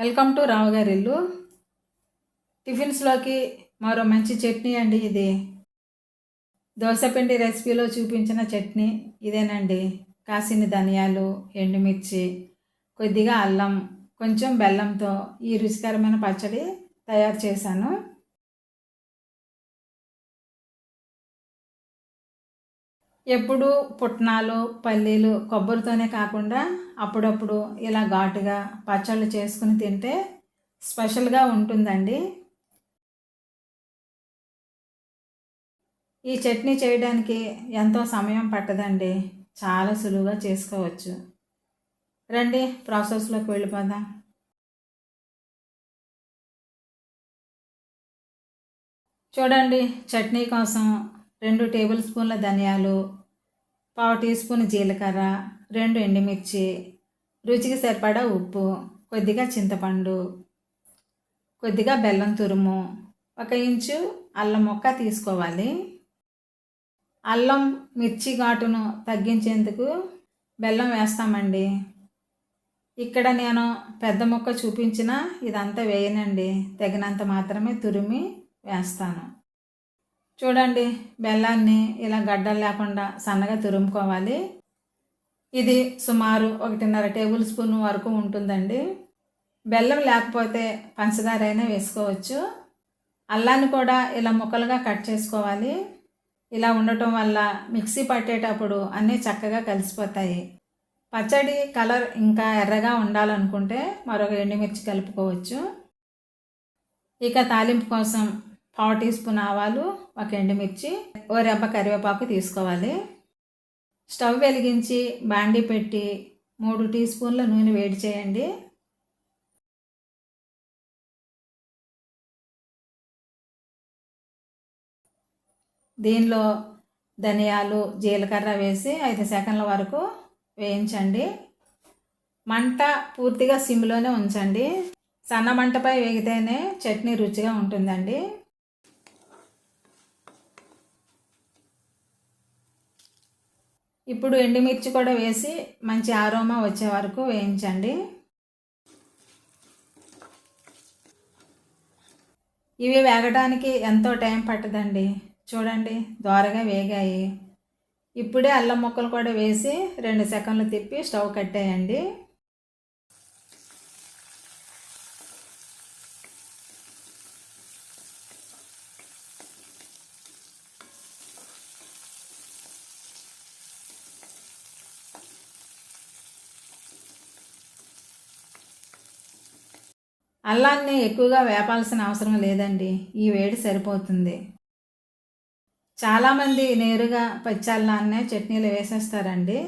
Welcome to రావుగారి ఇల్లు టిఫిన్స్లోకి మరో మంచి చట్నీ అండి ఇది. దోశపిండి రెసిపీలో చూపించిన చట్నీ ఇదేనండి. కాసిన ధనియాలు ఎండుమిర్చి కొద్దిగా అల్లం కొంచెం బెల్లంతో ఈ రుచికరమైన పచ్చడి తయారు చేశాను. ఎప్పుడు పుట్నాలు పల్లీలు కొబ్బరితోనే కాకుండా అప్పుడప్పుడు ఇలా ఘాటుగా పచ్చళ్ళు చేసుకుని తింటే స్పెషల్గా ఉంటుందండి. ఈ చట్నీ చేయడానికి ఎంతో సమయం పట్టదండి. చాలా సులువుగా చేసుకోవచ్చు. రండి ప్రాసెస్లోకి వెళ్ళిపోదాం. చూడండి చట్నీ కోసం రెండు టేబుల్ స్పూన్ల ధనియాలు పావు టీ స్పూన్ జీలకర్ర రెండు ఎండుమిర్చి రుచికి సరిపడా ఉప్పు కొద్దిగా చింతపండు కొద్దిగా బెల్లం తురుము ఒక ఇంచు అల్లం మొక్క తీసుకోవాలి. అల్లం మిర్చి ఘాటును తగ్గించేందుకు బెల్లం వేస్తామండి. ఇక్కడ నేను పెద్ద మొక్క చూపించిన ఇదంతా వేయనండి. తగినంత మాత్రమే తురిమి వేస్తాను. చూడండి బెల్లాన్ని ఇలా గడ్డలు లేకుండా సన్నగా తురుముకోవాలి. ఇది సుమారు ఒకటిన్నర టేబుల్ స్పూన్ వరకు ఉంటుందండి. బెల్లం లేకపోతే పంచదార అయినా వేసుకోవచ్చు. అల్లాన్ని కూడా ఇలా ముక్కలుగా కట్ చేసుకోవాలి. ఇలా ఉండటం వల్ల మిక్సీ పట్టేటప్పుడు అన్నీ చక్కగా కలిసిపోతాయి. పచ్చడి కలర్ ఇంకా ఎర్రగా ఉండాలనుకుంటే మరొక ఎండుమిర్చి కలుపుకోవచ్చు. ఇక తాలింపు కోసం పావు టీ స్పూన్ ఆవాలు ఒక ఎండుమిర్చి ఓ రెబ్బ కరివేపాకు తీసుకోవాలి. స్టవ్ వెలిగించి బాండీ పెట్టి మూడు టీ స్పూన్ల నూనె వేడి చేయండి. దీనిలో ధనియాలు జీలకర్ర వేసి ఐదు సెకండ్ల వరకు వేయించండి. మంట పూర్తిగా సిమ్లోనే ఉంచండి. సన్న మంటపై వేగితేనే చట్నీ రుచిగా ఉంటుందండి. ఇప్పుడు ఎండుమిర్చి కూడా వేసి మంచి ఆరోమా వచ్చే వరకు వేయించండి. ఇవి వేగడానికి ఎంతో టైం పట్టదండి. చూడండి దోరగా వేగాయి. ఇప్పుడే అల్లం ముక్కలు కూడా వేసి రెండు సెకండ్లు తిప్పి స్టవ్ కట్టేయండి. అల్లాన్ని ఎక్కువగా వేపాల్సిన అవసరం లేదండి. ఈ వేడి సరిపోతుంది. చాలామంది నేరుగా పచ్చల్లాన్నే చట్నీలు వేసేస్తారండి.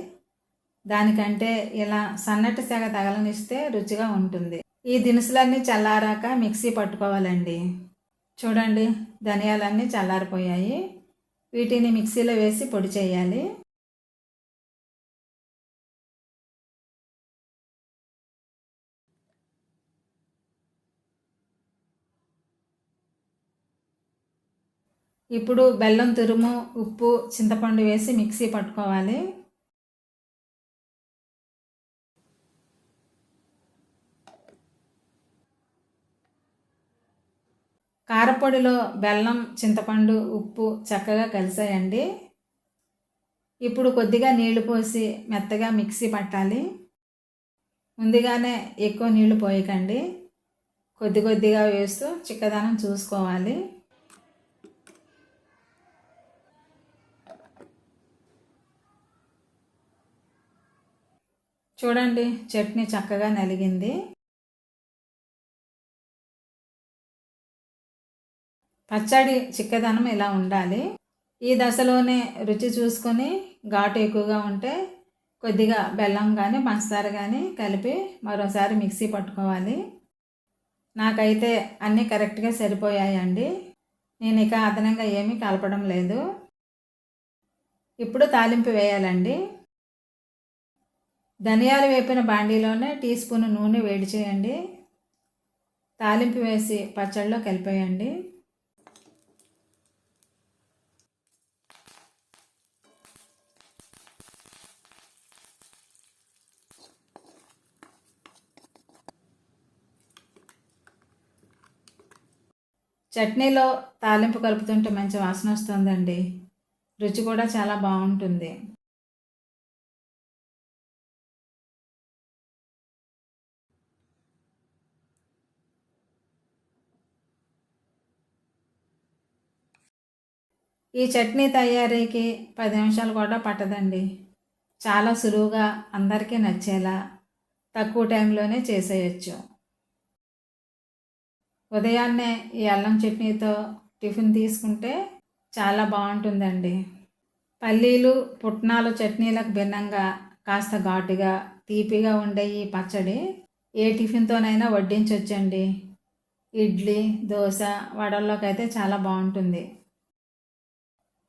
దానికంటే ఇలా సన్నటి సెగ తగలనిస్తే రుచిగా ఉంటుంది. ఈ దినుసులన్నీ చల్లారాక మిక్సీ పట్టుకోవాలండి. చూడండి ధనియాలన్నీ చల్లారిపోయాయి. వీటిని మిక్సీలో వేసి పొడి చేయాలి. ఇప్పుడు బెల్లం తురుము ఉప్పు చింతపండు వేసి మిక్సీ పట్టుకోవాలి. కారపొడిలో బెల్లం చింతపండు ఉప్పు చక్కగా కలిసాయండి. ఇప్పుడు కొద్దిగా నీళ్ళు పోసి మెత్తగా మిక్సీ పట్టాలి. ముందుగానే ఎక్కువ నీళ్ళు పోయకండి. కొద్ది కొద్దిగా వేస్తూ చిక్కదనం చూసుకోవాలి. చూడండి చట్నీ చక్కగా నలిగింది. పచ్చడి చిక్కదనం ఇలా ఉండాలి. ఈ దశలోనే రుచి చూసుకొని ఘాటు ఎక్కువగా ఉంటే కొద్దిగా బెల్లం కానీ పంచదార కానీ కలిపి మరోసారి మిక్సీ పట్టుకోవాలి. నాకైతే అన్నీ కరెక్ట్గా సరిపోయాయండి. నేను ఇక అదనంగా ఏమీ కలపడం లేదు. ఇప్పుడు తాలింపు వేయాలండి. ధనియాలు వేపిన బాండీలోనే టీ స్పూన్ నూనె వేడి చేయండి. తాలింపు వేసి పచ్చడిలో కలిపేయండి. చట్నీలో తాలింపు కలుపుతుంటే మంచి వాసన వస్తుందండి. రుచి కూడా చాలా బాగుంటుంది. ఈ చట్నీ తయారీకి పది నిమిషాలు కూడా పట్టదండి. చాలా సులువుగా అందరికీ నచ్చేలా తక్కువ టైంలోనే చేసేయచ్చు. ఉదయాన్నే ఈ అల్లం చట్నీతో టిఫిన్ తీసుకుంటే చాలా బాగుంటుందండి. పల్లీలు పుట్నాలు చట్నీలకు భిన్నంగా కాస్త ఘాటుగా తీపిగా ఉండే ఈ పచ్చడి ఏ టిఫిన్తోనైనా వడ్డించవచ్చండి ఇడ్లీ దోశ వడల్లోకి అయితే చాలా బాగుంటుంది.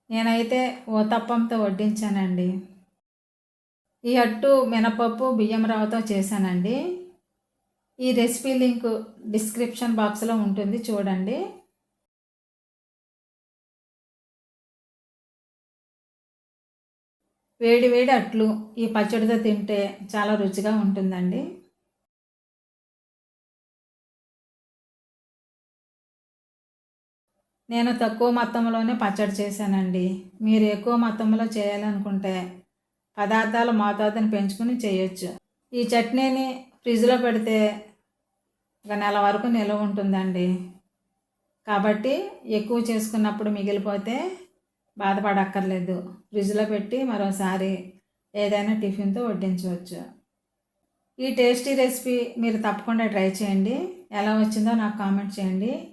నేనైతే ఓతప్పంతో వడ్డించానండి. ఈ అట్టు మినపప్పు బియ్యం రవ్వతో చేశానండి. ఈ రెసిపీ లింక్ డిస్క్రిప్షన్ బాక్స్లో ఉంటుంది చూడండి. వేడి వేడి అట్లు ఈ పచ్చడితో తింటే చాలా రుచిగా ఉంటుందండి. నేను తక్కువ మొత్తంలోనే పచ్చడి చేశానండి. మీరు ఎక్కువ మొత్తంలో చేయాలనుకుంటే పదార్థాల మోతాదుని పెంచుకుని చేయొచ్చు. ఈ చట్నీని ఫ్రిడ్జ్లో పెడితే ఒక నెల వరకు నిల్వ ఉంటుందండి. కాబట్టి ఎక్కువ చేసుకున్నప్పుడు మిగిలిపోతే బాధపడక్కర్లేదు. ఫ్రిడ్జ్లో పెట్టి మరోసారి ఏదైనా టిఫిన్తో వడ్డించవచ్చు. ఈ టేస్టీ రెసిపీ మీరు తప్పకుండా ట్రై చేయండి. ఎలా వచ్చిందో నాకు కామెంట్ చేయండి.